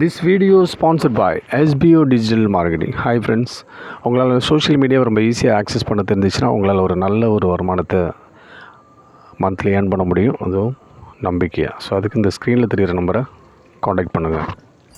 This video sponsored by SPO digital marketing hi friends உங்களால் social மீடியாவை ரொம்ப ஈஸியாக ஆக்சஸ் பண்ண தெரிஞ்சிச்சுன்னா உங்களால் ஒரு நல்ல ஒரு வருமானத்தை மந்த்லி ஏர்ன் பண்ண முடியும். அதுவும் நம்பிக்கையாக ஸோ அதுக்கு இந்த ஸ்க்ரீனில் தெரிகிற நம்பரை காண்டாக்ட் பண்ணுங்கள்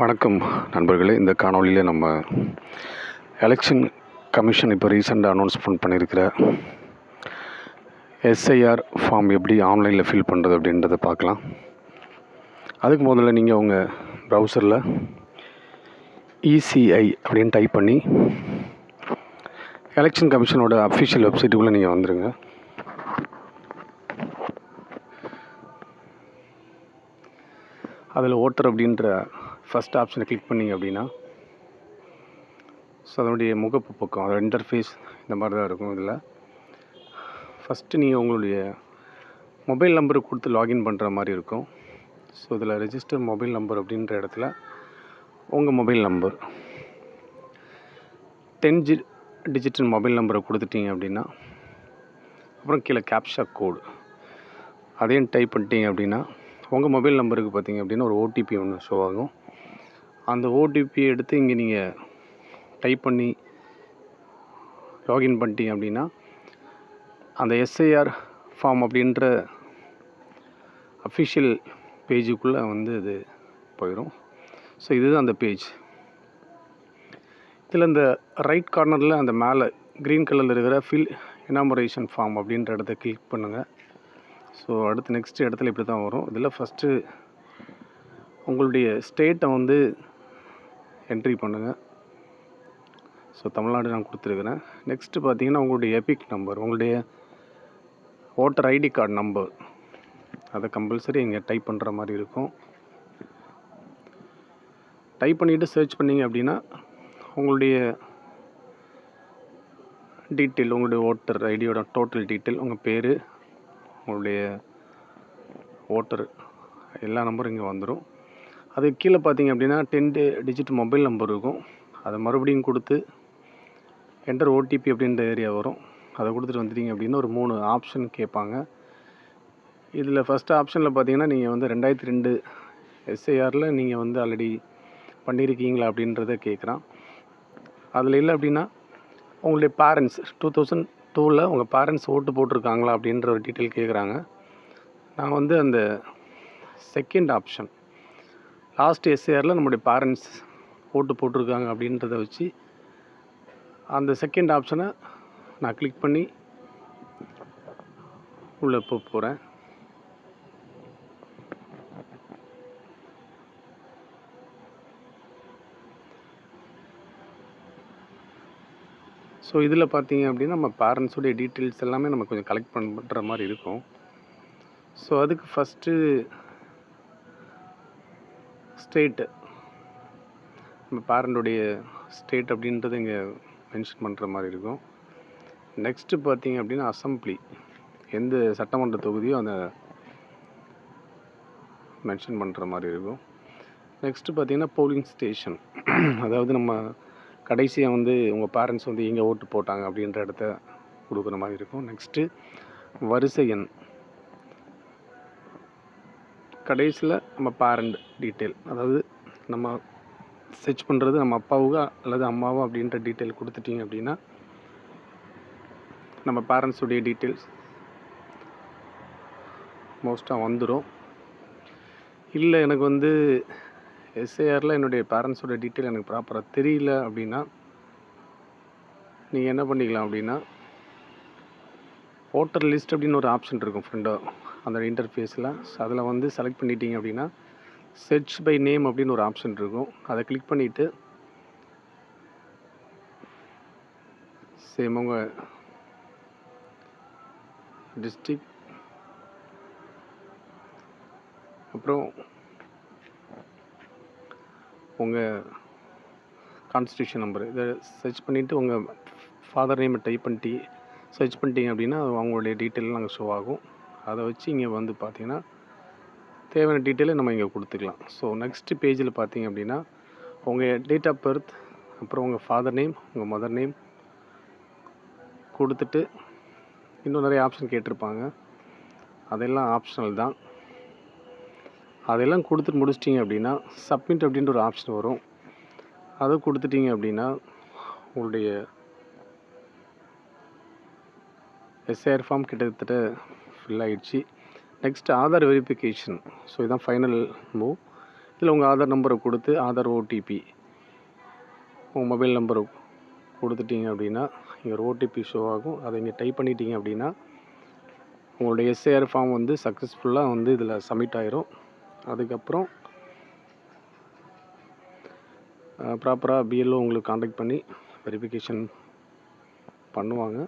வணக்கம் நண்பர்களே. இந்த காணொலியில் நம்ம எலெக்ஷன் கமிஷன் இப்போ ரீசெண்டாக அனௌன்ஸ்மெண்ட் பண்ணியிருக்கிற எஸ்ஐஆர் ஃபார்ம் எப்படி ஆன்லைனில் ஃபில் பண்ணுறது அப்படின்றத பார்க்கலாம். அதுக்கு முதல்ல நீங்கள் உங்கள் ப்ரௌசரில் இசிஐ அப்படின்னு டைப் பண்ணி எலெக்ஷன் கமிஷனோட அஃபிஷியல் வெப்சைட்டுக்குள்ளே நீங்கள் வந்துடுங்க அதில் ஓட்டர் அப்படின்ற ஃபஸ்ட் ஆப்ஷனை கிளிக் பண்ணிங்க அப்படின்னா ஸோ அதனுடைய முகப்பு பக்கம் அதோட இன்டர்ஃபேஸ் இந்த மாதிரி தான் இருக்கும் இதில். ஃபஸ்ட்டு நீங்கள் உங்களுடைய மொபைல் நம்பரை கொடுத்து லாகின் பண்ணுற மாதிரி இருக்கும். ஸோ இதில் ரெஜிஸ்டர் மொபைல் நம்பர் அப்படின்ற இடத்துல உங்கள் mobile number ten G digital mobile நம்பரை கொடுத்துட்டீங்க அப்படின்னா அப்புறம் கீழே கேப்ஷா கோடு அதையும் டைப் பண்ணிட்டீங்க அப்படின்னா உங்கள் மொபைல் நம்பருக்கு பார்த்தீங்க அப்படின்னா ஒரு ஓடிபி ஒன்று ஷோ ஆகும். அந்த ஓடிபி எடுத்து இங்கே நீங்கள் டைப் பண்ணி லாகின் பண்ணிட்டீங்க அப்படின்னா அந்த எஸ்ஐஆர் ஃபார்ம் அப்படின்ற அஃபிஷியல் பேஜுக்குள்ளே வந்து அது போயிடும் ஸோ இதுதான் அந்த பேஜ் இதில் இந்த ரைட் கார்னரில் அந்த மேலே க்ரீன் கலரில் இருக்கிற ஃபில் எனாமரேஷன் ஃபார்ம் அப்படின்ற இடத்த கிளிக் பண்ணுங்கள் ஸோ அடுத்து நெக்ஸ்ட் இடத்துல இப்படி தான் வரும். இதில் ஃபஸ்ட்டு உங்களுடைய ஸ்டேட்டை வந்து என்ட்ரி பண்ணுங்கள் ஸோ தமிழ்நாடு நான் கொடுத்துருக்குறேன். நெக்ஸ்ட்டு பார்த்தீங்கன்னா உங்களுடைய எபிக் நம்பர் உங்களுடைய ஓட்டர் ஐடி கார்டு நம்பர் அதை கம்பல்சரி இங்கே டைப் பண்ணுற மாதிரி இருக்கும். டைப் பண்ணிவிட்டு சர்ச் பண்ணீங்க அப்படின்னா உங்களுடைய டீட்டெயில் உங்களுடைய ஓட்டர் ஐடியோட டோட்டல் டீட்டெயில் உங்கள் பேர் உங்களுடைய ஓட்டர் எல்லா நம்பரும் இங்கே வந்துடும் அது கீழே பார்த்தீங்க அப்படின்னா டென் டிஜிட் மொபைல் நம்பர் இருக்கும். அதை மறுபடியும் கொடுத்து என்டர் ஓடிபி அப்படின்ற ஏரியா வரும். அதை கொடுத்துட்டு வந்துட்டீங்க அப்படின்னா ஒரு மூணு ஆப்ஷன் கேட்பாங்க. இதில் ஃபஸ்ட் ஆப்ஷனில் பார்த்தீங்கன்னா நீங்கள் வந்து ரெண்டாயிரத்தி ரெண்டு எஸ்ஐஆரில் நீங்கள் வந்து ஆல்ரெடி பண்ணியிருக்கீங்களா அப்படின்றத கேட்குறான். அதில் இல்லை அப்படின்னா உங்களுடைய பேரண்ட்ஸ் டூ தௌசண்ட் டூவில் உங்கள் பேரண்ட்ஸ் ஓட்டு போட்டிருக்காங்களா அப்படின்ற ஒரு டீட்டெயில் கேட்குறாங்க. நான் வந்து அந்த செகண்ட் ஆப்ஷன் லாஸ்ட் எஸ்ஏஆரில் நம்முடைய பேரண்ட்ஸ் ஓட்டு போட்டிருக்காங்க அப்படின்றத வச்சு அந்த செகண்ட் ஆப்ஷனை நான் கிளிக் பண்ணி உள்ளே போக போகிறேன் ஸோ இதில் பார்த்தீங்க அப்படின்னா நம்ம பேரண்ட்ஸுடைய டீட்டெயில்ஸ் எல்லாமே நம்ம கொஞ்சம் கலெக்ட் பண்ணுற மாதிரி இருக்கும். ஸோ அதுக்கு ஃபஸ்ட்டு ஸ்டேட்டு நம்ம பேரண்ட்டுடைய ஸ்டேட் அப்படின்றத இங்கே மென்ஷன் பண்ணுற மாதிரி இருக்கும். நெக்ஸ்ட்டு பார்த்தீங்க அப்படின்னா அசம்பிளி எந்த சட்டமன்ற தொகுதியோ அந்த மென்ஷன் பண்ணுற மாதிரி இருக்கும். நெக்ஸ்ட்டு பார்த்தீங்கன்னா போலிங் ஸ்டேஷன் அதாவது நம்ம கடைசியாக வந்து உங்கள் பேரண்ட்ஸ் வந்து எங்கே ஓட்டு போட்டாங்க அப்படின்ற இடத்த கொடுக்குற மாதிரி இருக்கும். நெக்ஸ்ட்டு வரிசை எண். கடைசியில் நம்ம பேரண்ட் டீட்டெயில் அதாவது நம்ம சர்ச் பண்ணுறது நம்ம அப்பாவுக்கா அல்லது அம்மாவோ அப்படின்ற டீட்டெயில் கொடுத்துட்டீங்க அப்படின்னா நம்ம பேரண்ட்ஸுடைய டீட்டெயில்ஸ் மோஸ்ட்டாக வந்துடும் இல்லை எனக்கு வந்து எஸ்ஏஆரில் என்னுடைய பேரண்ட்ஸோட டீட்டெயில் எனக்கு ப்ராப்பராக தெரியல அப்படின்னா நீங்கள் என்ன பண்ணிக்கலாம் அப்படின்னா ஓட்டர் லிஸ்ட் அப்படின்னு ஒரு ஆப்ஷன் இருக்கும் ஃப்ரெண்டோ அந்த இன்டர்ஃபேஸில் அதில் வந்து செலக்ட் பண்ணிட்டீங்க அப்படின்னா சர்ச் பை நேம் அப்படின்னு ஒரு ஆப்ஷன் இருக்கும். அதை கிளிக் பண்ணிவிட்டு சேம் உங்கள் டிஸ்ட்ரிக் அப்புறம் உங்கள் கான்ஸ்டியூஷன் நம்பர் இதை சர்ச் பண்ணிவிட்டு உங்கள் ஃபாதர் நேமை டைப் பண்ணிட்டு சர்ச் பண்ணிட்டீங்க அப்படின்னா அவங்களுடைய டீட்டெயிலாம் அங்கே ஷோ ஆகும். அதை வச்சு இங்கே வந்து பார்த்தீங்கன்னா தேவையான டீட்டெயிலை நம்ம இங்கே கொடுத்துக்கலாம். ஸோ நெக்ஸ்ட் பேஜில் பார்த்தீங்க அப்படின்னா உங்கள் டேட் ஆஃப் பர்த் அப்புறம் உங்கள் ஃபாதர் நேம் உங்கள் மதர் நேம் கொடுத்துட்டு இன்னும் நிறைய ஆப்ஷன் கேட்டிருப்பாங்க. அதெல்லாம் ஆப்ஷனல் தான். அதெல்லாம் கொடுத்துட்டு முடிச்சிட்டிங்க அப்படின்னா சப்மிட் அப்படின்ற ஒரு ஆப்ஷன் வரும். அதை கொடுத்துட்டீங்க அப்படின்னா உங்களுடைய எஸ்ஐஆர் ஃபார்ம் கிட்டத்தட்ட ஃபில் ஆயிடுச்சு நெக்ஸ்ட் ஆதார் வெரிஃபிகேஷன் ஸோ இதுதான் ஃபைனல் மூவ் இதில் உங்கள் ஆதார் நம்பரை கொடுத்து ஆதார் ஓடிபி உங்கள் மொபைல் நம்பரை கொடுத்துட்டீங்க அப்படின்னா இங்கே ஒரு ஓடிபி ஷோ ஆகும். அதை இங்கே டைப் பண்ணிட்டீங்க அப்படின்னா உங்களுடைய எஸ்ஏஆர் ஃபார்ம் வந்து சக்ஸஸ்ஃபுல்லாக வந்து இதில் சப்மிட் ஆயிரும். அதுக்கப்புறம் ப்ராப்பராக பிஎல்ஓ உங்களுக்கு காண்டாக்ட் பண்ணி வெரிஃபிகேஷன் பண்ணுவாங்க.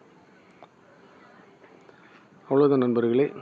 அவ்வளோதான் நண்பர்களே.